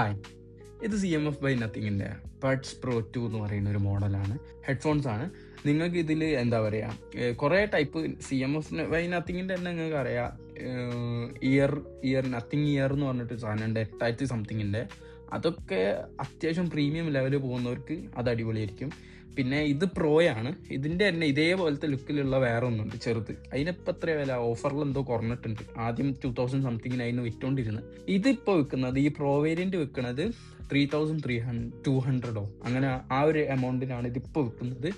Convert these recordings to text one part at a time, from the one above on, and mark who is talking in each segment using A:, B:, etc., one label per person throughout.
A: Hi ഇത് C M F by നത്തിങ്ങിന്റെ buds pro two എന്ന് പറയുന്ന ഒരു മോഡലാണ്. ഹെഡ്ഫോൺസ് ആണ്. നിങ്ങൾക്ക് ഇതിൽ എന്താ പറയുക കുറേ type C M F by നത്തിങ്ങിന്റെ തന്നെ നിങ്ങൾക്ക് അറിയാം. ഇയർ ഇയർ നത്തിങ് ഇയർ എന്ന് പറഞ്ഞിട്ട് സാധനമുണ്ട്. എട്ടായിരത്തി സംതിങ്ങിന്റെ അതൊക്കെ അത്യാവശ്യം പ്രീമിയം ലെവലിൽ പോകുന്നവർക്ക് അത് അടിപൊളിയായിരിക്കും. പിന്നെ ഇത് പ്രോയാണ് ഇതിന്റെ തന്നെ ഇതേപോലത്തെ ലുക്കിലുള്ള വേറെ ഒന്നുണ്ട് ചെറുത്. അതിനിപ്പോൾ എത്ര വില? ഓഫറിൽ എന്തോ കുറഞ്ഞിട്ടുണ്ട്. ആദ്യം ടു തൗസൻഡ് സംതിങ്ങിന് അതിന് വിറ്റോണ്ടിരുന്നത് ഇതിപ്പോൾ വിൽക്കുന്നത് ഈ പ്രോ വേരിയന്റ് വിൽക്കുന്നത് three thousand three hundred two ഹൺഡ്രഡോ അങ്ങനെ ആ ഒരു എമൗണ്ടിനാണ് ഇതിപ്പോൾ വിൽക്കുന്നത്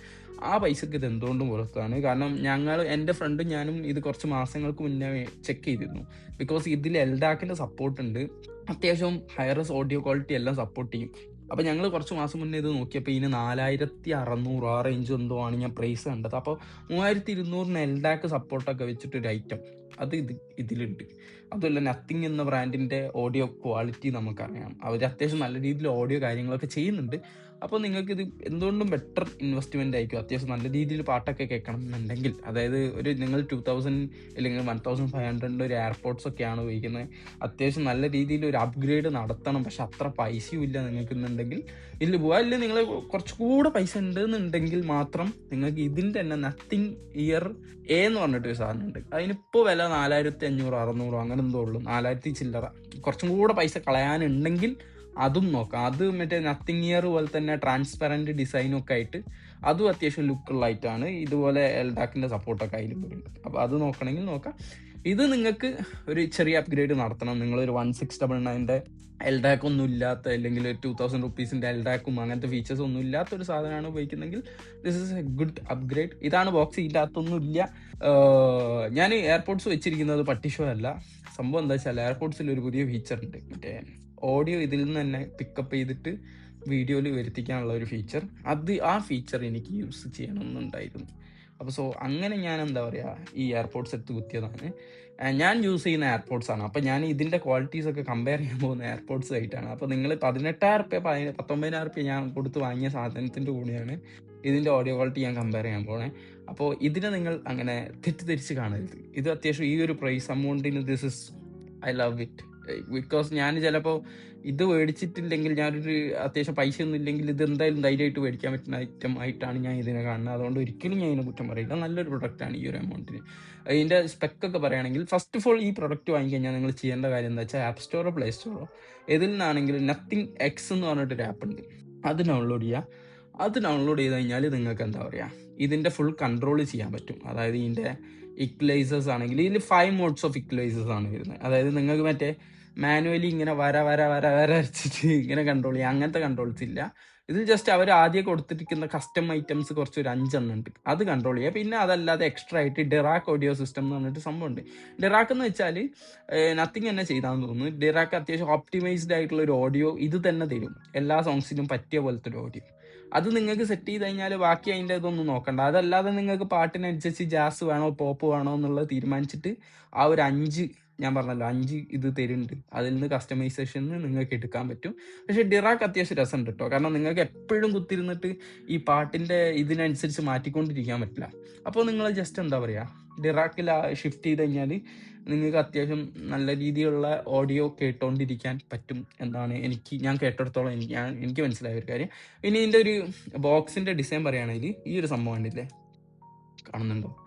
A: ആ പൈസക്ക് ഇത് എന്തുകൊണ്ടും പുറത്താണ് കാരണം ഞങ്ങൾ എന്റെ ഫ്രണ്ടും ഞാനും ഇത് കുറച്ച് മാസങ്ങൾക്ക് മുന്നേ ചെക്ക് ചെയ്തിരുന്നു. ബിക്കോസ് ഇതിൽ എൽഡാക്കിന്റെ സപ്പോർട്ട് ഉണ്ട്. അത്യാവശ്യം ഹയറസ് ഓഡിയോ ക്വാളിറ്റി എല്ലാം സപ്പോർട്ട് ചെയ്യും. അപ്പോൾ ഞങ്ങൾ കുറച്ച് മാസം മുന്നേ ഇത് നോക്കിയപ്പോൾ ഇതിന് നാലായിരത്തി അറുന്നൂറ് ആ റേഞ്ച് എന്തോ ആണ് ഞാൻ പ്രൈസ് കണ്ടത്. അപ്പോൾ മൂവായിരത്തി ഇരുന്നൂറിന് എൽഡാക്ക് സപ്പോർട്ടൊക്കെ വെച്ചിട്ടൊരു ഐറ്റം അത് ഇത് ഇതിലുണ്ട്. അതുമല്ല നത്തിങ് എന്ന ബ്രാൻഡിന്റെ ഓഡിയോ ക്വാളിറ്റി നമുക്കറിയാം. അവർ അത്യാവശ്യം നല്ല രീതിയിൽ ഓഡിയോ കാര്യങ്ങളൊക്കെ ചെയ്യുന്നുണ്ട്. അപ്പോൾ നിങ്ങൾക്ക് ഇത് എന്തുകൊണ്ടും ബെറ്റർ ഇൻവെസ്റ്റ്മെന്റ് ആയിരിക്കും. അത്യാവശ്യം നല്ല രീതിയിൽ പാട്ടൊക്കെ കേൾക്കണം എന്നുണ്ടെങ്കിൽ അതായത് ഒരു നിങ്ങൾ ടു തൗസൻഡ് അല്ലെങ്കിൽ വൺ തൗസൻഡ് ഫൈവ് ഹൺഡ്രഡിന്റെ ഒരു എയർപോർട്സ് ഒക്കെയാണ് ഉപയോഗിക്കുന്നത്. അത്യാവശ്യം നല്ല രീതിയിൽ ഒരു അപ്ഗ്രേഡ് നടത്തണം. പക്ഷെ അത്ര പൈസയും ഇല്ല നിങ്ങൾക്ക് എന്നുണ്ടെങ്കിൽ ഇതിൽ പോവാ. ഇല്ല നിങ്ങൾ കുറച്ചുകൂടെ പൈസ ഉണ്ടെന്നുണ്ടെങ്കിൽ മാത്രം നിങ്ങൾക്ക് ഇതിന്റെ തന്നെ നത്തിങ് ഇയർ എ എന്ന് പറഞ്ഞിട്ട് ഒരു സാധനം ഉണ്ട് അതിനിപ്പോൾ വില നാലായിരത്തി അഞ്ഞൂറ് അറുന്നൂറോ അങ്ങനെ എന്തോ ഉള്ളൂ. നാലായിരത്തി ചില്ലറ. കുറച്ചും കൂടെ പൈസ കളയാനുണ്ടെങ്കിൽ അതും നോക്കാം. അത് മറ്റേ നത്തിങ് ഇയർ പോലെ തന്നെ ട്രാൻസ്പെറന്റ് ഡിസൈനൊക്കെ ആയിട്ട് അതും അത്യാവശ്യം ലുക്കുള്ള ആയിട്ടാണ് ഇതുപോലെ എൽഡാക്കിന്റെ സപ്പോർട്ടൊക്കെ അതിലും വരുന്നത് അപ്പോൾ അത് നോക്കണമെങ്കിൽ നോക്കാം. ഇത് നിങ്ങൾക്ക് ഒരു ചെറിയ അപ്ഗ്രേഡ് നടത്തണം. നിങ്ങളൊരു വൺ സിക്സ് ഡബിൾ നയന്റെ എൽഡാക്ക് ഒന്നും ഇല്ലാത്ത അല്ലെങ്കിൽ ടു തൗസൻഡ് റുപ്പീസിന്റെ എൽഡാക്കും അങ്ങനത്തെ ഫീച്ചേഴ്സ് ഒന്നും ഇല്ലാത്ത ഒരു സാധനമാണ് ഉപയോഗിക്കുന്നതെങ്കിൽ this is a good upgrade ഇതാണ് ബോക്സ് ഇല്ലാത്തൊന്നും ഇല്ല. ഞാൻ എയർപോർട്സ് വെച്ചിരിക്കുന്നത് പട്ടിഷോ അല്ല സംഭവം എന്താ വെച്ചാൽ എയർപോർട്സിൽ ഒരു പുതിയ ഫീച്ചർ ഉണ്ട്. മറ്റേ ഓഡിയോ ഇതിൽ നിന്ന് തന്നെ പിക്കപ്പ് ചെയ്തിട്ട് വീഡിയോയിൽ വരുത്തിക്കാനുള്ള ഒരു ഫീച്ചർ അത് ആ ഫീച്ചർ എനിക്ക് യൂസ് ചെയ്യണമെന്നുണ്ടായിരുന്നു അപ്പോൾ സോ അങ്ങനെ ഞാൻ എന്താ പറയുക ഈ എയർപോർട്ട്സ് എടുത്ത് കുത്തിയതാണ്. ഞാൻ യൂസ് ചെയ്യുന്ന എയർപോർട്സ് ആണ്. അപ്പോൾ ഞാൻ ഇതിന്റെ ക്വാളിറ്റീസ് ഒക്കെ കമ്പയർ ചെയ്യാൻ പോകുന്ന എയർപോർട്സ് ആയിട്ടാണ് അപ്പോൾ നിങ്ങൾ പതിനെട്ടായിരം റുപ്യ പത്തൊമ്പതിനായിരം റുപ്യ ഞാൻ കൊടുത്ത് വാങ്ങിയ സാധനത്തിന്റെ കൂടെയാണ് ഇതിന്റെ ഓഡിയോ ക്വാളിറ്റി ഞാൻ കമ്പയർ ചെയ്യാൻ പോണേ. അപ്പോൾ ഇതിനെ നിങ്ങൾ അങ്ങനെ തെറ്റിദ്ധരിച്ച് കാണരുത്. ഇത് അത്യാവശ്യം ഈ ഒരു price അമൗണ്ടിന് this is I love it because ഞാൻ ചിലപ്പോൾ ഇത് മേടിച്ചിട്ടില്ലെങ്കിൽ ഞാനൊരു അത്യാവശ്യം പൈസ ഒന്നും ഇല്ലെങ്കിൽ ഇത് എന്തായാലും ധൈര്യമായിട്ട് മേടിക്കാൻ പറ്റുന്ന ഐറ്റം ആയിട്ടാണ് ഞാൻ ഇതിനെ കാണുന്നത്. അതുകൊണ്ട് ഒരിക്കലും ഞാൻ ഇതിനെ കുറ്റം പറയില്ല. നല്ലൊരു പ്രൊഡക്റ്റാണ് ഈ ഒരു എമൗണ്ടിന് ഇതിന്റെ സ്പെക്കൊക്കെ പറയുകയാണെങ്കിൽ ഫസ്റ്റ് ഓഫ് ഓൾ ഈ പ്രൊഡക്റ്റ് വാങ്ങിക്കഴിഞ്ഞാൽ നിങ്ങൾ ചെയ്യേണ്ട കാര്യം എന്താ വെച്ചാൽ ആപ്പ് സ്റ്റോറോ പ്ലേ സ്റ്റോറോ ഇതിൽ നിന്നാണെങ്കിൽ നത്തിങ് എക്സ് എന്ന് പറഞ്ഞിട്ടൊരു ആപ്പ് ഉണ്ട്. അത് ഡൗൺലോഡ് ചെയ്യുക. അത് ഡൗൺലോഡ് ചെയ്ത് കഴിഞ്ഞാൽ നിങ്ങൾക്ക് എന്താ പറയുക? ഇതിന്റെ ഫുൾ കൺട്രോൾ ചെയ്യാൻ പറ്റും. അതായത് ഇതിന്റെ ഇക്വലൈസേഴ്സ് ആണെങ്കിൽ ഇതിൽ ഫൈവ് മോഡ്സ് ഓഫ് ഇക്വലൈസേഴ്സ് ആണ് വരുന്നത്. അതായത് നിങ്ങൾക്ക് മറ്റേ മാനുവലി ഇങ്ങനെ വര വര വര വര വരച്ചിട്ട് ഇങ്ങനെ കൺട്രോൾ ചെയ്യുക അങ്ങനത്തെ കൺട്രോൾസ് ഇല്ല. ഇതിൽ ജസ്റ്റ് അവർ ആദ്യം കൊടുത്തിരിക്കുന്ന കസ്റ്റം ഐറ്റംസ് കുറച്ച് ഒരു അഞ്ചെണ്ണം ഉണ്ട് അത് കൺട്രോൾ ചെയ്യുക പിന്നെ അതല്ലാതെ എക്സ്ട്രാ ആയിട്ട് ഡെറാക്ക് ഓഡിയോ സിസ്റ്റം എന്ന് പറഞ്ഞിട്ട് സംഭവമുണ്ട്. ഡെറാക്ക് എന്ന് വെച്ചാൽ നത്തിങ് തന്നെ ചെയ്താന്ന് തോന്നുന്നു. ഡെറാക്ക് അത്യാവശ്യം ഓപ്റ്റിമൈസ്ഡ് ആയിട്ടുള്ള ഒരു ഓഡിയോ ഇത് തന്നെ തരും. എല്ലാ സോങ്സിനും പറ്റിയ പോലത്തെ ഒരു ഓഡിയോ അത് നിങ്ങൾക്ക് സെറ്റ് ചെയ്ത് കഴിഞ്ഞാൽ ബാക്കി അതിന്റെ ഇതൊന്നും നോക്കണ്ട. അതല്ലാതെ നിങ്ങൾക്ക് പാട്ടിനനുസരിച്ച് ജാസ് വേണോ പോപ്പ് വേണോ എന്നുള്ളത് തീരുമാനിച്ചിട്ട് ആ ഒരു അഞ്ച് ഞാൻ പറഞ്ഞല്ലോ അഞ്ച് ഇത് തരുന്നുണ്ട്. അതിൽ നിന്ന് കസ്റ്റമൈസേഷൻ നിങ്ങൾക്ക് എടുക്കാൻ പറ്റും. പക്ഷെ ഡിറാക്ക് അത്യാവശ്യം ഉണ്ട് കേട്ടോ കാരണം നിങ്ങൾക്ക് എപ്പോഴും കുത്തിരുന്നിട്ട് ഈ പാട്ടിന്റെ ഇതിനനുസരിച്ച് മാറ്റിക്കൊണ്ടിരിക്കാൻ പറ്റില്ല. അപ്പോൾ നിങ്ങൾ ജസ്റ്റ് എന്താ പറയുക ഡിറാക്കിൽ ഷിഫ്റ്റ് ചെയ്ത് കഴിഞ്ഞാൽ നിങ്ങൾക്ക് അത്യാവശ്യം നല്ല രീതിയിലുള്ള ഓഡിയോ കേട്ടോണ്ടിരിക്കാൻ പറ്റും എന്നാണ് എനിക്ക് ഞാൻ കേട്ടിടത്തോളം എനിക്ക് ഞാൻ എനിക്ക് മനസ്സിലായ ഒരു കാര്യം. ഇനി ഇതിന്റെ ഒരു ബോക്സിന്റെ ഡിസൈൻ പറയുകയാണെങ്കിൽ ഈ ഒരു സംഭവം ഉണ്ടല്ലേ കാണുന്നുണ്ടോ?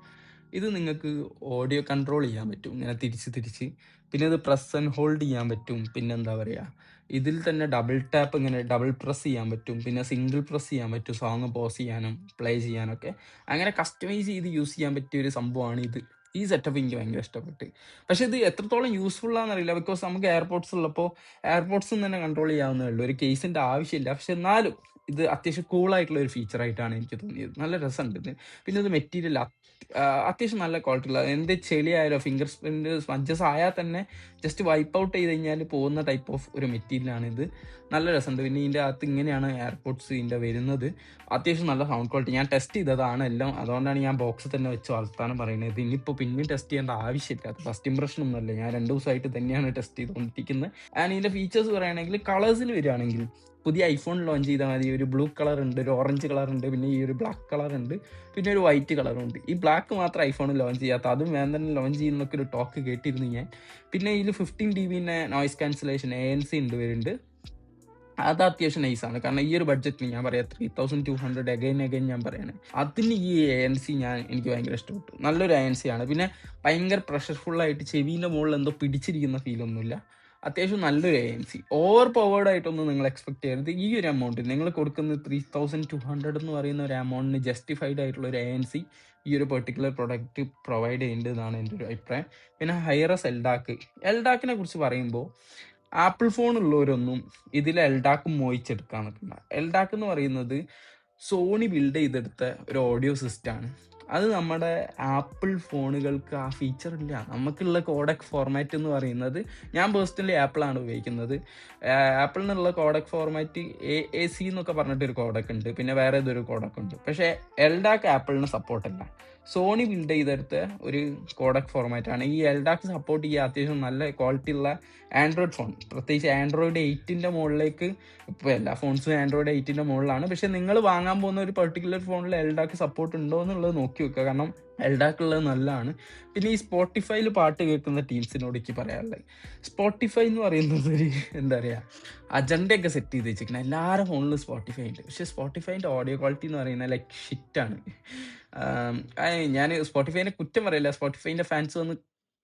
A: ഇത് നിങ്ങൾക്ക് ഓഡിയോ കൺട്രോൾ ചെയ്യാൻ പറ്റും. ഇങ്ങനെ തിരിച്ച് തിരിച്ച്. പിന്നെ ഇത് പ്രസ് ആൻഡ് ഹോൾഡ് ചെയ്യാൻ പറ്റും. പിന്നെ എന്താ പറയുക ഇതിൽ തന്നെ ഡബിൾ ടാപ്പ് ഇങ്ങനെ ഡബിൾ പ്രസ് ചെയ്യാൻ പറ്റും. പിന്നെ സിംഗിൾ പ്രസ് ചെയ്യാൻ പറ്റും. സോങ് പോസ് ചെയ്യാനും പ്ലേ ചെയ്യാനൊക്കെ. അങ്ങനെ കസ്റ്റമൈസ് ചെയ്ത് യൂസ് ചെയ്യാൻ പറ്റിയ ഒരു സംഭവമാണ് ഇത്. ഈ സെറ്റപ്പ് എനിക്ക് ഭയങ്കര ഇഷ്ടപ്പെട്ട്. പക്ഷേ ഇത് എത്രത്തോളം യൂസ്ഫുൾ ആണെന്നറിയില്ല. ബിക്കോസ് നമുക്ക് എയർപോർട്ട്സ് ഉള്ളപ്പോൾ എയർപോർട്ട്സ് തന്നെ കൺട്രോൾ ചെയ്യാവുന്നേ ഉള്ളൂ. ഒരു കേസിന്റെ ആവശ്യമില്ല. പക്ഷെ എന്നാലും ഇത് അത്യാവശ്യം കൂളായിട്ടുള്ള ഒരു ഫീച്ചറായിട്ടാണ് എനിക്ക് തോന്നിയത്. നല്ല രസമുണ്ട് പിന്നെ ഇത് മെറ്റീരിയൽ അത്യാവശ്യം നല്ല ക്വാളിറ്റി ഉള്ള എന്ത് ചെളിയായാലോ ഫിംഗർ പ്രിന്റ് സ്പഞ്ചസ് ആയാൽ തന്നെ ജസ്റ്റ് വൈപ്പ് ഔട്ട് ചെയ്ത് കഴിഞ്ഞാൽ പോകുന്ന ടൈപ്പ് ഓഫ് ഒരു മെറ്റീരിയലാണ് ഇത്. നല്ല രസമുണ്ട്. പിന്നെ ഇതിന്റെ അകത്ത് ഇങ്ങനെയാണ് എയർപോർട്ട്സ് ഇതിന്റെ വരുന്നത്. അത്യാവശ്യം നല്ല സൗണ്ട് ക്വാളിറ്റി ഞാൻ ടെസ്റ്റ് ചെയ്തതാണ് എല്ലാം. അതുകൊണ്ടാണ് ഞാൻ ബോക്സ് തന്നെ വെച്ച് വളർത്താനും പറയുന്നത്. ഇനിയിപ്പോൾ പിന്നെ ടെസ്റ്റ് ചെയ്യേണ്ട ആവശ്യമില്ല. അത് ഫസ്റ്റ് ഇംപ്രഷൻ ഒന്നുമല്ല ഞാൻ രണ്ട് ദിവസമായിട്ട് തന്നെയാണ് ടെസ്റ്റ് ചെയ്തുകൊണ്ടിരിക്കുന്നത് ആൻഡ് ഇതിന്റെ ഫീച്ചേഴ്സ് പറയുകയാണെങ്കിൽ കളേഴ്സിൽ വരികയാണെങ്കിൽ പുതിയ ഐഫോൺ ലോഞ്ച് ചെയ്താൽ മതി ഒരു ബ്ലൂ കളർ ഉണ്ട് ഒരു ഓറഞ്ച് കളർ ഉണ്ട് പിന്നെ ഈ ഒരു ബ്ലാക്ക് കളർ ഉണ്ട് പിന്നെ ഒരു വൈറ്റ് കളറും ഉണ്ട്. ഈ ബ്ലാക്ക് മാത്രം ഐഫോണിൽ ലോഞ്ച് ചെയ്യാത്ത അതും വേഗം തന്നെ ലോഞ്ച് ചെയ്യുന്നൊക്കെ ഒരു ടോക്ക് കേട്ടിരുന്നു ഞാൻ. പിന്നെ ഇതിൽ fifteen D ബിന്റെ noise cancellation A N C ഉണ്ട് വരുന്നുണ്ട്. അത് അത്യാവശ്യം നൈസാണ് കാരണം ഈ ഒരു ബഡ്ജറ്റിന് ഞാൻ പറയാം three thousand two hundred again again ഞാൻ പറയാണ്. അതിന് ഈ എ എൻ സി ഞാൻ എനിക്ക് ഭയങ്കര ഇഷ്ടപ്പെട്ടു. നല്ലൊരു എ എൻ സി ആണ്. പിന്നെ ഭയങ്കര പ്രഷർഫുള്ളായിട്ട് ചെവിന്റെ മുകളിൽ എന്തോ പിടിച്ചിരിക്കുന്ന ഫീലൊന്നുമില്ല അത്യാവശ്യം നല്ലൊരു A N C over powered ആയിട്ടൊന്നും നിങ്ങൾ എക്സ്പെക്ട് ചെയ്യരുത്. ഈ ഒരു എമൗണ്ട് നിങ്ങൾ കൊടുക്കുന്ന ത്രീ തൗസൻഡ് ടു ഹൺഡ്രഡ് എന്ന് പറയുന്ന ഒരു എമൗണ്ടിന് ജസ്റ്റിഫൈഡ് ആയിട്ടുള്ള ഒരു എ എൻ സി ഈ ഒരു പെർട്ടിക്കുലർ പ്രൊഡക്റ്റ് പ്രൊവൈഡ് ചെയ്യുന്നുണ്ട് എന്നാണ് എന്റെ ഒരു അഭിപ്രായം. പിന്നെ ഹൈറസ് എൽഡാക്ക് എൽഡാക്കിനെ കുറിച്ച് പറയുമ്പോൾ ആപ്പിൾ ഫോൺ ഉള്ളവരൊന്നും ഇതിൽ എൽഡാക്ക് മോയിച്ചെടുക്കാൻ നിൽക്കണ്ട. എൽഡാക്ക് എന്ന് പറയുന്നത് സോണി ബിൽഡ് ചെയ്തെടുത്ത ഒരു ഓഡിയോ സിസ്റ്റമാണ് അത് നമ്മുടെ ആപ്പിൾ ഫോണുകൾക്ക് ആ ഫീച്ചർ ഇല്ല. നമുക്കുള്ള കോഡക് ഫോർമാറ്റ് എന്ന് പറയുന്നത് ഞാൻ പേഴ്സണലി ആപ്പിളാണ് ഉപയോഗിക്കുന്നത്. ആപ്പിളിനുള്ള codec format A A C എന്നൊക്കെ പറഞ്ഞിട്ടൊരു കോഡക് ഉണ്ട്. പിന്നെ വേറെ ഏതൊരു കോഡക് ഉണ്ട്. പക്ഷേ എൽഡാക്ക് ആപ്പിളിന് സപ്പോർട്ടല്ല സോണി ബിൽഡ് ചെയ്തെടുത്ത ഒരു കോഡക് ഫോർമാറ്റ് ആണ്. ഈ എൽഡാക്ക് സപ്പോർട്ട് ചെയ്യുക അത്യാവശ്യം നല്ല ക്വാളിറ്റി ഉള്ള ആൻഡ്രോയിഡ് ഫോൺ പ്രത്യേകിച്ച് ആൻഡ്രോയിഡ് എയ്റ്റിന്റെ മുകളിലേക്ക് ഇപ്പോൾ എല്ലാ ഫോൺസും ആൻഡ്രോയിഡ് എയ്റ്റിന്റെ മുകളിലാണ്. പക്ഷേ നിങ്ങൾ വാങ്ങാൻ പോകുന്ന ഒരു പെർട്ടിക്കുലർ ഫോണിൽ എൽഡാക്ക് സപ്പോർട്ട് ഉണ്ടോ എന്നുള്ളത് നോക്കി വെക്കുക. കാരണം എൽഡാക്ക് ഉള്ളത് നല്ലതാണ്. പിന്നെ ഈ സ്പോട്ടിഫൈയിൽ പാട്ട് കേൾക്കുന്ന ടീംസിനോട് എനിക്ക് പറയാനുള്ളത്. സ്പോട്ടിഫൈ എന്ന് പറയുന്നത് ഒരു എന്താ പറയുക അജണ്ടയൊക്കെ സെറ്റ് ചെയ്ത് വെച്ചിരിക്കണം എല്ലാവരും ഫോണിലും സ്പോട്ടിഫൈ ഉണ്ട്. പക്ഷേ സ്പോട്ടിഫൈന്റെ ഓഡിയോ ക്വാളിറ്റി എന്ന് പറയുന്നത് ലൈക്ക് ഷിറ്റാണ് ഞാൻ സ്പോട്ടിഫൈനെ കുറ്റം പറയില്ല. സ്പോട്ടിഫൈന്റെ ഫാൻസ് വന്ന്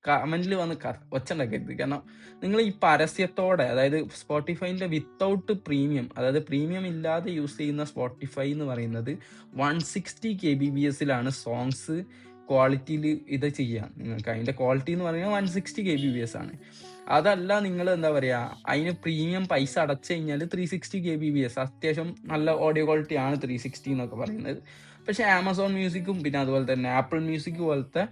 A: കമന്റിൽ വന്ന് ഒച്ചുണ്ടാക്കരുത്. കാരണം നിങ്ങൾ ഈ പരസ്യത്തോടെ അതായത് സ്പോട്ടിഫൈന്റെ വിത്തൗട്ട് പ്രീമിയം അതായത് പ്രീമിയം ഇല്ലാതെ യൂസ് ചെയ്യുന്ന സ്പോട്ടിഫൈ എന്ന് പറയുന്നത് one sixty K B P എസിലാണ് songs ക്വാളിറ്റിയിൽ ഇത് ചെയ്യാം നിങ്ങൾക്ക്. അതിന്റെ ക്വാളിറ്റി എന്ന് പറയുന്നത് one sixty K B P S ആണ്. അതല്ല നിങ്ങൾ എന്താ പറയുക അതിന് പ്രീമിയം പൈസ അടച്ചു കഴിഞ്ഞാൽ three sixty K B P S. അത്യാവശ്യം നല്ല ഓഡിയോ ക്വാളിറ്റി ആണ് ത്രീ സിക്സ്റ്റി എന്നൊക്കെ പറയുന്നത്. പക്ഷേ ആമസോൺ മ്യൂസിക്കും പിന്നെ അതുപോലെ തന്നെ ആപ്പിൾ മ്യൂസിക് പോലത്തെ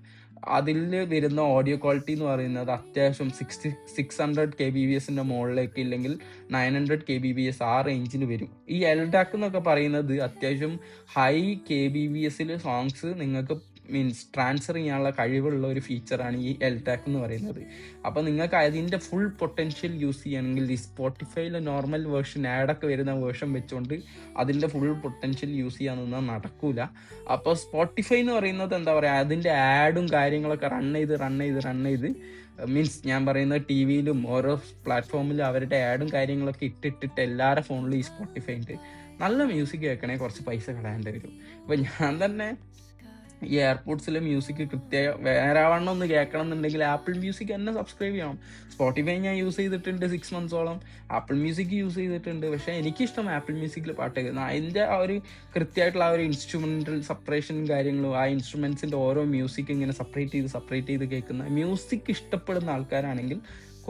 A: അതിൽ വരുന്ന ഓഡിയോ ക്വാളിറ്റി എന്ന് പറയുന്നത് അത്യാവശ്യം sixty six hundred K B P എസിന്റെ മുകളിലേക്ക് ഇല്ലെങ്കിൽ nine hundred K B P S ആ റേഞ്ചിൽ വരും ഈ എൽഡാക്ക് എന്നൊക്കെ പറയുന്നത് അത്യാവശ്യം ഹൈ കെ ബി ബി എസിൽ സോങ്സ് നിങ്ങൾക്ക് മീൻസ് ട്രാൻസ്ഫർ ചെയ്യാനുള്ള കഴിവുള്ള ഒരു ഫീച്ചറാണ് ഈ എൽടാക്ക് എന്ന് പറയുന്നത്. അപ്പോൾ നിങ്ങൾക്ക് അതിന്റെ ഫുൾ പൊട്ടൻഷ്യൽ യൂസ് ചെയ്യണമെങ്കിൽ ഈ സ്പോട്ടിഫൈയിലെ നോർമൽ വേർഷൻ ആഡൊക്കെ വരുന്ന വേർഷൻ വെച്ചുകൊണ്ട് അതിന്റെ ഫുൾ പൊട്ടൻഷ്യൽ യൂസ് ചെയ്യാനൊന്നും നടക്കൂല. അപ്പോൾ സ്പോട്ടിഫൈ എന്ന് പറയുന്നത് എന്താ പറയുക അതിന്റെ ആഡും കാര്യങ്ങളൊക്കെ റൺ ചെയ്ത് റൺ ചെയ്ത് റൺ ചെയ്ത് മീൻസ് ഞാൻ പറയുന്ന ടി വിയിലും ഓരോ പ്ലാറ്റ്ഫോമിലും അവരുടെ ആഡും കാര്യങ്ങളൊക്കെ ഇട്ടിട്ടിട്ട് എല്ലാവരുടെ ഫോണിലും ഈ സ്പോട്ടിഫൈ ഉണ്ട് നല്ല മ്യൂസിക് കേൾക്കണേ കുറച്ച് പൈസ കളയേണ്ടി വരും. അപ്പം ഞാൻ തന്നെ ഈ എയർപോർട്സിലെ മ്യൂസിക് കൃത്യമായി വേറെ ആവണ്ണം ഒന്ന് കേൾക്കണം എന്നുണ്ടെങ്കിൽ ആപ്പിൾ മ്യൂസിക് തന്നെ സബ്സ്ക്രൈബ് ചെയ്യണം. സ്പോട്ടിഫൈ ഞാൻ യൂസ് ചെയ്തിട്ടുണ്ട് സിക്സ് മന്ത്സോളം ആപ്പിൾ മ്യൂസിക് യൂസ് ചെയ്തിട്ടുണ്ട്. പക്ഷേ എനിക്കിഷ്ടം ആപ്പിൾ മ്യൂസിക്കിൽ പാട്ട് കേൾക്കുന്നത് അതിന്റെ ആ ഒരു കൃത്യമായിട്ടുള്ള ആ ഒരു ഇൻസ്ട്രുമെന്റൽ സെപ്പറേഷനും കാര്യങ്ങളും ആ ഇൻസ്ട്രുമെൻസിന്റെ ഓരോ മ്യൂസിക് ഇങ്ങനെ സെപ്പറേറ്റ് ചെയ്ത് സെപ്പറേറ്റ് ചെയ്ത് കേൾക്കുന്ന മ്യൂസിക് ഇഷ്ടപ്പെടുന്ന ആൾക്കാരാണെങ്കിൽ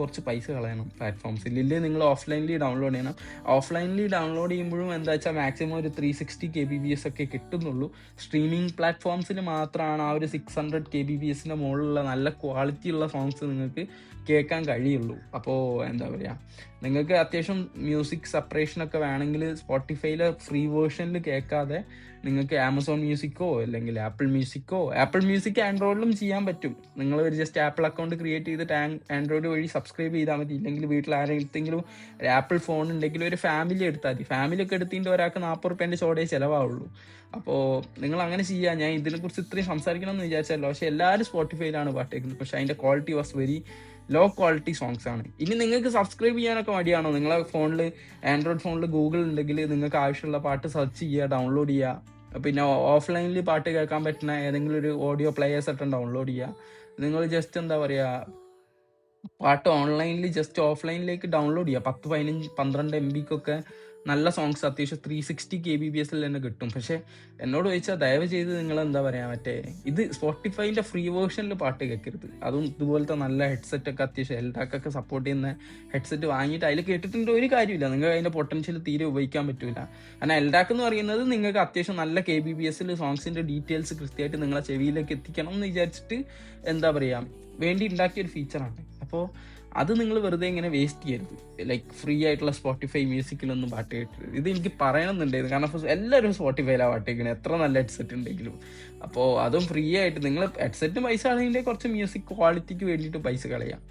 A: കുറച്ച് പൈസ കളയണം പ്ലാറ്റ്ഫോംസിൽ ഇല്ലെങ്കിൽ നിങ്ങൾ ഓഫ്ലൈനിൽ ഡൗൺലോഡ് ചെയ്യണം. ഓഫ്ലൈനിൽ ഡൗൺലോഡ് ചെയ്യുമ്പോഴും എന്താ വെച്ചാൽ മാക്സിമം ഒരു three sixty K B P S ഒക്കെ കിട്ടുന്നുള്ളൂ. സ്ട്രീമിംഗ് പ്ലാറ്റ്ഫോംസിൽ മാത്രമാണ് ആ ഒരു six hundred K B P എസിന്റെ മുകളിലുള്ള നല്ല ക്വാളിറ്റി ഉള്ള സോങ്സ് നിങ്ങൾക്ക് കേൾക്കാൻ കഴിയുള്ളൂ. അപ്പോൾ എന്താ പറയുക നിങ്ങൾക്ക് അത്യാവശ്യം മ്യൂസിക് സെപ്പറേഷനൊക്കെ വേണമെങ്കിൽ സ്പോട്ടിഫൈയിലെ ഫ്രീ വേർഷനിൽ കേൾക്കാതെ നിങ്ങൾക്ക് ആമസോൺ മ്യൂസിക്കോ അല്ലെങ്കിൽ ആപ്പിൾ മ്യൂസിക്കോ ആപ്പിൾ മ്യൂസിക് ആൻഡ്രോയിഡിലും ചെയ്യാൻ പറ്റും. നിങ്ങൾ ഒരു ജസ്റ്റ് ആപ്പിൾ അക്കൗണ്ട് ക്രിയേറ്റ് ചെയ്തിട്ട് ആൻഡ്രോയിഡ് വഴി സബ്സ്ക്രൈബ് ചെയ്താൽ മതി. ഇല്ലെങ്കിൽ വീട്ടിൽ ആരെങ്കിലും ഒരു ആപ്പിൾ ഫോൺ ഉണ്ടെങ്കിൽ ഒരു ഫാമിലി എടുത്താൽ മതി. ഫാമിലി ഒക്കെ എടുത്തിട്ട് ഒരാൾക്ക് നാൽപ്പത് റുപ്യേന്റെ ചോടേ ചിലവാവുള്ളൂ. അപ്പോൾ നിങ്ങൾ അങ്ങനെ ചെയ്യുക ഞാൻ ഇതിനെക്കുറിച്ച് ഇത്രയും സംസാരിക്കണം എന്ന് വിചാരിച്ചല്ലോ പക്ഷേ എല്ലാവരും സ്പോട്ടിഫൈയിലാണ് പാട്ടേക്കുന്നത്. പക്ഷെ അതിന്റെ quality was very low quality songs ആണ്. ഇനി നിങ്ങൾക്ക് സബ്സ്ക്രൈബ് ചെയ്യാനൊക്കെ മടിയാണോ? നിങ്ങളെ ഫോണിൽ ആൻഡ്രോയിഡ് ഫോണിൽ ഗൂഗിൾ ഉണ്ടെങ്കിൽ നിങ്ങൾക്ക് ആവശ്യമുള്ള പാട്ട് സെർച്ച് ചെയ്യുക ഡൗൺലോഡ് ചെയ്യുക പിന്നെ ഓഫ്ലൈനിൽ പാട്ട് കേൾക്കാൻ പറ്റുന്ന ഏതെങ്കിലും ഒരു ഓഡിയോ പ്ലേയേഴ്സ് ഒക്കെ ഡൗൺലോഡ് ചെയ്യുക നിങ്ങൾ ജസ്റ്റ് എന്താ പറയുക പാട്ട് ഓൺലൈനിൽ ജസ്റ്റ് ഓഫ്ലൈനിലേക്ക് ഡൗൺലോഡ് ചെയ്യുക പത്ത് പതിനഞ്ച് പന്ത്രണ്ട് എം ബിക്കൊക്കെ നല്ല സോങ്സ് അത്യാവശ്യം three sixty K B B എസിൽ തന്നെ കിട്ടും. പക്ഷേ എന്നോട് ചോദിച്ചാൽ ദയവ് ചെയ്ത് നിങ്ങൾ എന്താ പറയുക മറ്റേ ഇത് സ്പോട്ടിഫൈന്റെ ഫ്രീ വേർഷനിൽ പാട്ട് കേൾക്കരുത് അതും ഇതുപോലത്തെ നല്ല ഹെഡ്സെറ്റ് ഒക്കെ അത്യാവശ്യം എൽഡാക്കൊക്കെ സപ്പോർട്ട് ചെയ്യുന്ന ഹെഡ്സെറ്റ് വാങ്ങിയിട്ട് അതിൽ കേട്ടിട്ടുണ്ട് ഒരു കാര്യമില്ല നിങ്ങൾക്ക് അതിന്റെ പൊട്ടൻഷ്യൽ തീരെ ഉപയോഗിക്കാൻ പറ്റില്ല കാരണം എൽഡാക്ക് എന്ന് പറയുന്നത് നിങ്ങൾക്ക് അത്യാവശ്യം നല്ല കെ ബി ബി എസിൽ സോങ്സിന്റെ ഡീറ്റെയിൽസ് കൃത്യമായിട്ട് നിങ്ങളെ ചെവിയിലേക്ക് എത്തിക്കണം എന്ന് വിചാരിച്ചിട്ട് എന്താ പറയുക വേണ്ടി ഉണ്ടാക്കിയ ഒരു ഫീച്ചറാണ് അപ്പോൾ അത് നിങ്ങൾ വെറുതെ ഇങ്ങനെ വേസ്റ്റ് ചെയ്യരുത്. ലൈക്ക് ഫ്രീ ആയിട്ടുള്ള സ്പോട്ടിഫൈ മ്യൂസിക്കിലൊന്നും പാട്ട് കേട്ടരുത് ഇത് എനിക്ക് പറയണമെന്നുണ്ടായിരുന്നു കാരണം എല്ലാവരും സ്പോട്ടിഫൈയിലാണ് പാട്ട് കേൾക്കുന്നത് എത്ര നല്ല ഹെഡ്സെറ്റ് ഉണ്ടെങ്കിലും. അപ്പോൾ അതും ഫ്രീ ആയിട്ട് നിങ്ങൾ ഹെഡ്സെറ്റ് പൈസ ആണെങ്കിൽ കുറച്ച് മ്യൂസിക് ക്വാളിറ്റിക്ക് വേണ്ടിയിട്ട് പൈസ കളയാം.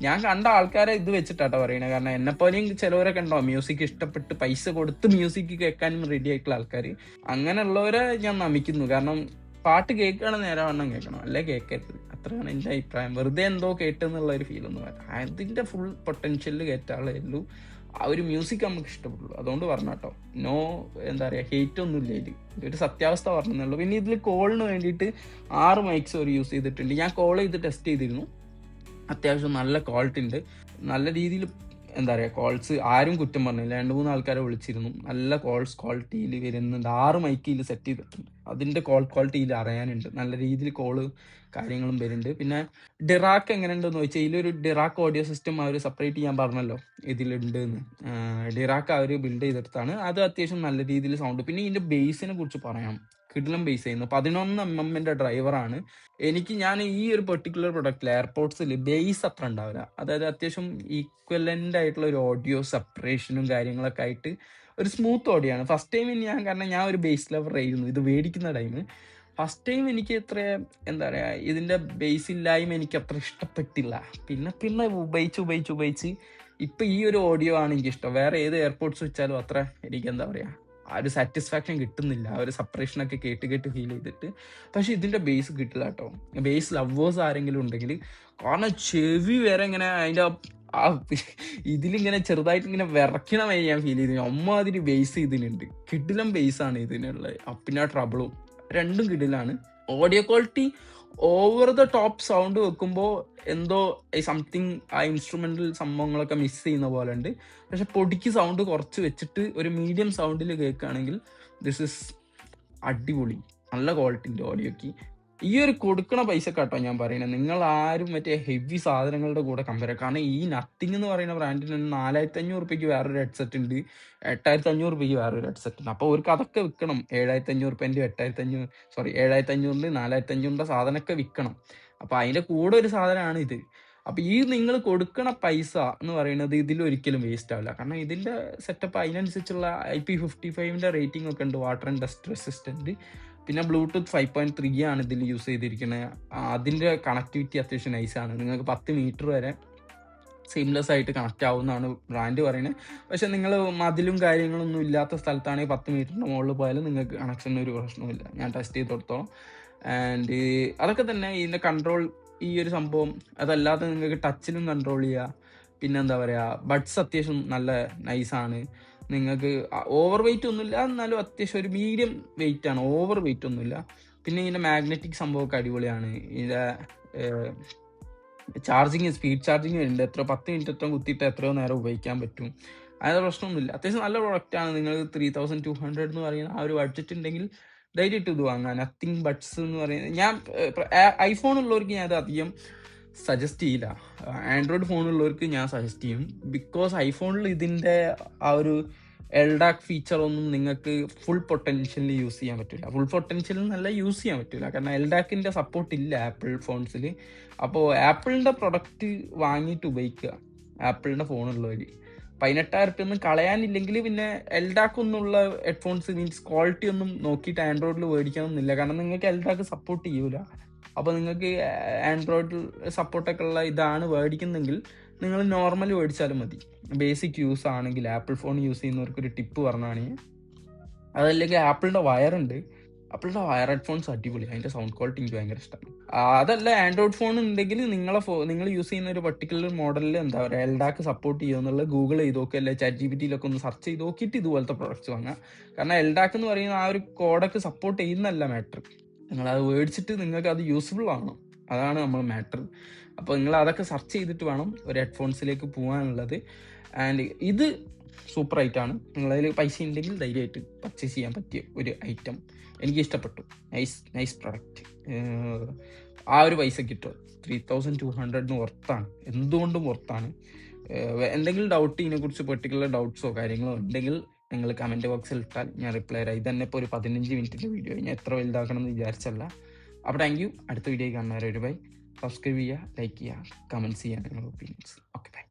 A: ഞാൻ കണ്ട ആൾക്കാരെ ഇത് വെച്ചിട്ടാട്ടോ പറയണേ. കാരണം എന്നെപ്പോലെയും ചിലവരൊക്കെ ഉണ്ടോ? മ്യൂസിക് ഇഷ്ടപ്പെട്ട് പൈസ കൊടുത്ത് മ്യൂസിക് കേൾക്കാനും റെഡി ആയിട്ടുള്ള ആൾക്കാർ അങ്ങനെയുള്ളവരെ ഞാൻ നമിക്കുന്നു. കാരണം പാട്ട് കേൾക്കുകയാണ് നേരെ വണ്ണം കേൾക്കണം. അല്ലേ കേൾക്കരുത്. അത്രയാണ് എന്റെ അഭിപ്രായം. വെറുതെ എന്തോ കേട്ടെന്നുള്ള ഒരു ഫീൽ ഒന്നും വരാം അതിന്റെ ഫുൾ പൊട്ടൻഷ്യലിൽ കേറ്റാളേ ഉള്ളൂ. ആ ഒരു മ്യൂസിക് നമുക്ക് ഇഷ്ടപ്പെടുള്ളൂ. അതുകൊണ്ട് പറഞ്ഞ കേട്ടോ. നോ എന്താ പറയുക ഹേറ്റ് ഒന്നും ഇല്ല ഇതിൽ ഒരു സത്യാവസ്ഥ പറഞ്ഞുള്ളൂ പിന്നെ ഇതിൽ കോളിന് വേണ്ടിയിട്ട് ആറ് മൈക്സ് ഒരു യൂസ് ചെയ്തിട്ടുണ്ട്. ഞാൻ കോൾ ചെയ്ത് ടെസ്റ്റ് ചെയ്തിരുന്നു. അത്യാവശ്യം നല്ല ക്വാളിറ്റി ഉണ്ട്. നല്ല രീതിയിൽ എന്താ പറയുക കോൾസ് ആരും കുറ്റം പറഞ്ഞില്ല. രണ്ട് മൂന്ന് ആൾക്കാരെ വിളിച്ചിരുന്നു. നല്ല കോൾസ് ക്വാളിറ്റിയിൽ വരുന്നുണ്ട്. ആറ് മൈക്കിൽ സെറ്റ് ചെയ്തിട്ടുണ്ട്. അതിന്റെ കോൾ ക്വാളിറ്റിയിൽ അറിയാനുണ്ട്. നല്ല രീതിയിൽ കോൾ കാര്യങ്ങളും വരുന്നുണ്ട്. പിന്നെ ഡിറാക്ക് എങ്ങനെയുണ്ടെന്ന് ചോദിച്ചാൽ ഇതിലൊരു ഡിറാക്ക് ഓഡിയോ സിസ്റ്റം അവർ സെപ്പറേറ്റ് ചെയ്യാൻ പറഞ്ഞല്ലോ ഇതിലുണ്ട് എന്ന് ഡിറാക്ക് അവർ ബിൽഡ് ചെയ്തെടുത്താണ്. അത് അത്യാവശ്യം നല്ല രീതിയിൽ സൗണ്ട് പിന്നെ ഇതിന്റെ ബേസിനെ കുറിച്ച് പറയാം. കിടിലം ബേസ് ചെയ്യുന്നു. പതിനൊന്ന് എം എമ്മിന്റെ ഡ്രൈവറാണ് എനിക്ക് ഞാൻ ഈ ഒരു പെർട്ടിക്കുലർ പ്രൊഡക്റ്റിൽ എയർപോർട്സിൽ ബേസ് അത്ര ഉണ്ടാവില്ല. അതായത് അത്യാവശ്യം ഈക്വലന്റ് ആയിട്ടുള്ള ഒരു ഓഡിയോ സെപ്പറേഷനും കാര്യങ്ങളൊക്കെ ആയിട്ട് ഒരു സ്മൂത്ത് ഓഡിയോ ആണ്. ഫസ്റ്റ് ടൈം ഞാൻ കാരണം ഞാൻ ഒരു ബേസ് ലെവർ ആയിരുന്നു. ഇത് മേടിക്കുന്ന ടൈം ഫസ്റ്റ് ടൈം എനിക്ക് ഇത്ര എന്താ പറയുക ഇതിന്റെ ബേസ് ഇല്ലായ്മ എനിക്ക് അത്ര ഇഷ്ടപ്പെട്ടില്ല. പിന്നെ പിന്നെ ഉപയോഗിച്ച് ഉപയോഗിച്ച് ഉപയോഗിച്ച് ഇപ്പം ഈ ഒരു ഓഡിയോ ആണ് എനിക്ക് ഇഷ്ടം വേറെ ഏത് എയർപോർട്ട്സ് വെച്ചാലും അത്ര എനിക്ക് എന്താ പറയുക ആ ഒരു സാറ്റിസ്ഫാക്ഷൻ കിട്ടുന്നില്ല. ആ ഒരു സെപ്പറേഷനൊക്കെ കേട്ട് കേട്ട് ഫീൽ ചെയ്തിട്ട്. പക്ഷെ ഇതിന്റെ ബേസ് കിട്ടില്ല കേട്ടോ ബേസ് ലവേഴ്സ് ആരെങ്കിലും ഉണ്ടെങ്കിൽ കാരണം ചെവി വരെ ഇങ്ങനെ അതിന്റെ ആ ഇതിലിങ്ങനെ ചെറുതായിട്ട് ഇങ്ങനെ വിറയ്ക്കണമായി ഞാൻ ഫീൽ ചെയ്തു അമ്മാതിരി ബേസ് ഇതിനുണ്ട് കിടിലം ആണ് ഇതിനുള്ളത് അപ്പിനാ ട്രബിളും രണ്ടും കിടിലാണ്. Audio quality over the top sound വെക്കുമ്പോൾ എന്തോ സംതിങ് ആ ഇൻസ്ട്രുമെന്റൽ സംഭവങ്ങളൊക്കെ മിസ് ചെയ്യുന്ന പോലെ ഉണ്ട്. പക്ഷെ പൊടിക്ക് സൗണ്ട് കുറച്ച് വെച്ചിട്ട് ഒരു മീഡിയം സൗണ്ടിൽ കേൾക്കുകയാണെങ്കിൽ ദിസ് ഇസ് അടിപൊളി. നല്ല ക്വാളിറ്റി ഉണ്ട് ഓഡിയോക്ക് ഈ ഒരു കൊടുക്കണ പൈസ കേട്ടോ ഞാൻ പറയുന്നത്. നിങ്ങൾ ആരും മറ്റേ ഹെവി സാധനങ്ങളുടെ കൂടെ കമ്പയർ കാരണം ഈ നത്തിങ് എന്ന് പറയുന്ന ബ്രാൻഡിന് നാലായിരത്തി അഞ്ഞൂറ് റുപ്യക്ക് വേറൊരു ഹെഡ്സെറ്റ് ഉണ്ട്. എട്ടായിരത്തി അഞ്ഞൂറ് റുപ്യക്ക് വേറൊരു ഹെഡ്സെറ്റ് ഉണ്ട്. അപ്പോൾ അവർക്ക് അതൊക്കെ വിൽക്കണം. ഏഴായിരത്തി അഞ്ഞൂറ് റുപ്യന്റെ എട്ടായിരത്തി അഞ്ഞൂറ് സോറി ഏഴായിരത്തി അഞ്ഞൂറിന്റെ നാലായിരത്തി അഞ്ഞൂറിന്റെ സാധനമൊക്കെ വിൽക്കണം. അപ്പോൾ അതിന്റെ കൂടെ ഒരു സാധനമാണ് ഇത്. അപ്പോൾ ഈ നിങ്ങൾ കൊടുക്കണ പൈസ എന്ന് പറയുന്നത് ഇതിൽ ഒരിക്കലും വേസ്റ്റ് ആവില്ല. കാരണം ഇതിന്റെ സെറ്റപ്പ് അതിനനുസരിച്ചുള്ള ഐ പി ഫിഫ്റ്റി ഫൈവിന്റെ റേറ്റിംഗ് ഒക്കെ ഉണ്ട്. വാട്ടർ ആൻഡ് ഡസ്റ്റ് റെസിസ്റ്റന്റ് പിന്നെ ബ്ലൂടൂത്ത് ഫൈവ് പോയിന്റ് ത്രീ ആണ് ഇതിൽ യൂസ് ചെയ്തിരിക്കുന്നത് അതിന്റെ കണക്ടിവിറ്റി അത്യാവശ്യം നൈസാണ് നിങ്ങൾക്ക് പത്ത് മീറ്റർ വരെ സീംലെസ് ആയിട്ട് കണക്ട് ആവുമെന്നാണ് ബ്രാൻഡ് പറയുന്നത് പക്ഷെ നിങ്ങൾ മതിലും കാര്യങ്ങളൊന്നും ഇല്ലാത്ത സ്ഥലത്താണെങ്കിൽ പത്ത് മീറ്ററിന്റെ മുകളിൽ പോയാലും നിങ്ങൾക്ക് കണക്ഷന് ഒരു പ്രശ്നവുമില്ല. ഞാൻ ടെസ്റ്റ് ചെയ്ത് കൊടുത്തോളം ആൻഡ് അതൊക്കെ തന്നെ ഇതിന്റെ കൺട്രോൾ ഈ ഒരു സംഭവം. അതല്ലാതെ നിങ്ങൾക്ക് ടച്ചിലും കൺട്രോൾ ചെയ്യുക പിന്നെന്താ പറയുക ബഡ്സ് അത്യാവശ്യം നല്ല നൈസാണ് നിങ്ങൾക്ക് ഓവർ വെയിറ്റ് ഒന്നുമില്ല എന്നാലും അത്യാവശ്യം ഒരു മീഡിയം വെയിറ്റ് ആണ്. ഓവർ വെയിറ്റ് ഒന്നുമില്ല. പിന്നെ ഇതിന്റെ മാഗ്നറ്റിക് സംഭവമൊക്കെ അടിപൊളിയാണ്. ഇതിന്റെ ചാർജിങ് സ്പീഡ് ചാർജിങ് ഉണ്ട് എത്ര പത്ത് മിനിറ്റ് എത്ര കുത്തിയിട്ട് എത്രയോ നേരം ഉപയോഗിക്കാൻ പറ്റും. അതായത് പ്രശ്നമൊന്നുമില്ല. അത്യാവശ്യം നല്ല പ്രൊഡക്റ്റാണ് നിങ്ങൾ ത്രീ തൗസൻഡ് ടു ഹൺഡ്രഡ് എന്ന് പറയുന്ന ആ ഒരു ബഡ്ജറ്റ് ഉണ്ടെങ്കിൽ ധൈര്യമായിട്ട് ഇത് വാങ്ങാം. നത്തിങ് ബഡ്സ് എന്ന് പറയുന്നത് ഞാൻ ഐഫോൺ ഉള്ളവർക്ക് ഞാൻ അത് അധികം സജസ്റ്റ് ചെയ്യില്ല. ആൻഡ്രോയിഡ് ഫോണുള്ളവർക്ക് ഞാൻ സജസ്റ്റ് ചെയ്യും. ബിക്കോസ് ഐഫോണിൽ ഇതിന്റെ ആ ഒരു എൽഡാക് ഫീച്ചർ ഒന്നും നിങ്ങൾക്ക് ഫുൾ പൊട്ടൻഷ്യലിൽ യൂസ് ചെയ്യാൻ പറ്റില്ല ഫുൾ പൊട്ടൻഷ്യലിൽ നല്ല യൂസ് ചെയ്യാൻ പറ്റില്ല കാരണം എൽഡാക്കിന്റെ സപ്പോർട്ട് ഇല്ല ആപ്പിൾ ഫോൺസിൽ അപ്പോൾ ആപ്പിളിന്റെ പ്രൊഡക്റ്റ് വാങ്ങിയിട്ട് ഉപയോഗിക്കുക. ആപ്പിളിന്റെ ഫോണുള്ളവർ പതിനെട്ടായിരം റുപ്യ ഒന്നും കളയാനില്ലെങ്കിൽ പിന്നെ എൽഡാക്ക് ഒന്നുള്ള ഹെഡ്ഫോൺസ് മീൻസ് ക്വാളിറ്റി ഒന്നും നോക്കിയിട്ട് ആൻഡ്രോയിഡിൽ മേടിക്കണമെന്നില്ല കാരണം നിങ്ങൾക്ക് എൽഡാക്ക് സപ്പോർട്ട് ചെയ്യൂല. അപ്പോൾ നിങ്ങൾക്ക് ആൻഡ്രോയിഡിൽ സപ്പോർട്ടൊക്കെ ഉള്ള ഇതാണ് മേടിക്കുന്നെങ്കിൽ നിങ്ങൾ നോർമൽ മേടിച്ചാലും മതി. ബേസിക് യൂസ് ആണെങ്കിൽ ആപ്പിൾ ഫോൺ യൂസ് ചെയ്യുന്നവർക്ക് ഒരു ടിപ്പ് പറഞ്ഞാണെങ്കിൽ അതല്ലെങ്കിൽ ആപ്പിളിന്റെ വയറുണ്ട്. ആപ്പിളിന്റെ വയർ ഹെഡ്ഫോൺസ് അടിപൊളി. അതിന്റെ സൗണ്ട് ക്വാളിറ്റി എനിക്ക് ഭയങ്കര ഇഷ്ടമാണ് അതല്ല ആൻഡ്രോയിഡ് ഫോൺ ഉണ്ടെങ്കിൽ നിങ്ങളെ ഫോ നിങ്ങൾ യൂസ് ചെയ്യുന്ന ഒരു പർട്ടിക്കുലർ മോഡലിൽ എന്താ പറയുക എൽഡാക്ക് സപ്പോർട്ട് ചെയ്യുമെന്നുള്ള ഗൂഗിൾ ചെയ്ത് നോക്കുക. അല്ലെങ്കിൽ ചാറ്റ് ജി ബി ടിയിലൊക്കെ ഒന്ന് സെർച്ച് ചെയ്ത് നോക്കിയിട്ട് ഇതുപോലത്തെ പ്രൊഡക്ട്സ് വാങ്ങുക. കാരണം എൽഡാക്ക് എന്ന് പറയുന്ന ആ ഒരു കോഡൊക്കെ സപ്പോർട്ട് ചെയ്യുന്നല്ല മാറ്റർ നിങ്ങൾ അത് മേടിച്ചിട്ട് നിങ്ങൾക്ക് അത് യൂസ്ഫുൾ ആണ്. അതാണ് നമ്മൾ മാറ്റർ അപ്പോൾ നിങ്ങൾ അതൊക്കെ സെർച്ച് ചെയ്തിട്ട് വേണം ഒരു ഹെഡ്ഫോൺസിലേക്ക് പോകാനുള്ളത്. ആൻഡ് ഇത് സൂപ്പർ ആയിട്ടാണ് നിങ്ങളതിൽ പൈസ ഉണ്ടെങ്കിൽ ധൈര്യമായിട്ട് പർച്ചേസ് ചെയ്യാൻ പറ്റിയ ഒരു ഐറ്റം എനിക്ക് ഇഷ്ടപ്പെട്ടു നൈസ് നൈസ് പ്രൊഡക്റ്റ് ആ ഒരു പൈസ കിട്ടും. ത്രീ തൗസൻഡ് ടു ഹൺഡ്രഡിന് വർത്താണ് എന്തുകൊണ്ടും വർത്താണ് എന്തെങ്കിലും ഡൗട്ട് ഇതിനെക്കുറിച്ച് പെർട്ടിക്കുലർ ഡൗട്ട്സോ കാര്യങ്ങളോ ഉണ്ടെങ്കിൽ നിങ്ങൾ കമന്റ് ബോക്സിൽ ഇട്ടാൽ ഞാൻ റിപ്ലൈ തരാം. ഇത് തന്നെ ഇപ്പോൾ ഒരു പതിനഞ്ച് മിനിറ്റിന്റെ വീഡിയോ ഞാൻ എത്ര വലുതാക്കണം എന്ന് വിചാരിച്ചല്ല. അപ്പോൾ താങ്ക് യു അടുത്ത വീഡിയോ കാണുന്നവരെ ഒരു ബൈ സബ്സ്ക്രൈബ് ചെയ്യുക ലൈക്ക് ചെയ്യുക കമന്റ്സ് ചെയ്യുക നിങ്ങളുടെ ഒപ്പീനിയൻസ് ഓക്കെ ബൈ